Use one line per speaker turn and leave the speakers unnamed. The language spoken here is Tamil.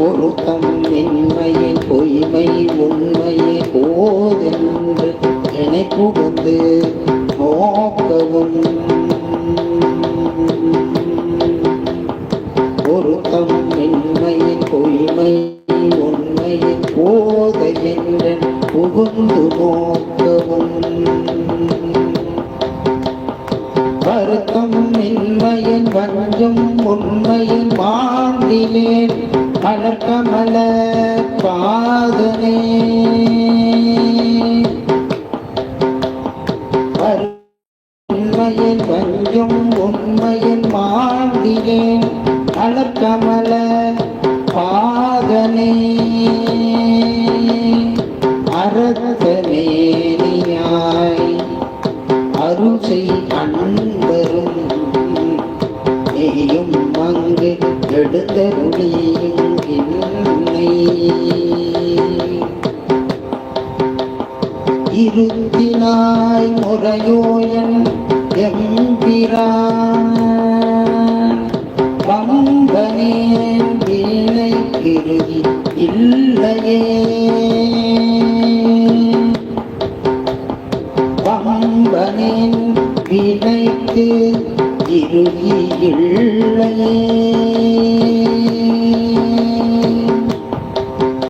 பொருத்தம் மென்மையே பொய்மை உண்மையே போதென்று என புகுந்து நோக்கவும் பொருத்தம் மென்மையே பொய்மை உண்மையே போதை புகுந்து நோக்கவும் வருத்தம் மென்மையன் வஞ்சம் உண்மையின் மாண்டிலேன் மலர்கமல பாதனே உண்மையின் வஞ்சம் உண்மையின் மாண்டிலேன் மலர்கமல நீயும் அங்கு எடுத்தருளியில்லை. இருத்தினாய் முறையோயன் எம்பிரான் பம்பனே வீணை கிருதி இல்லையே. பம்பனின் வினைக்கு இறுதி இல்லையே.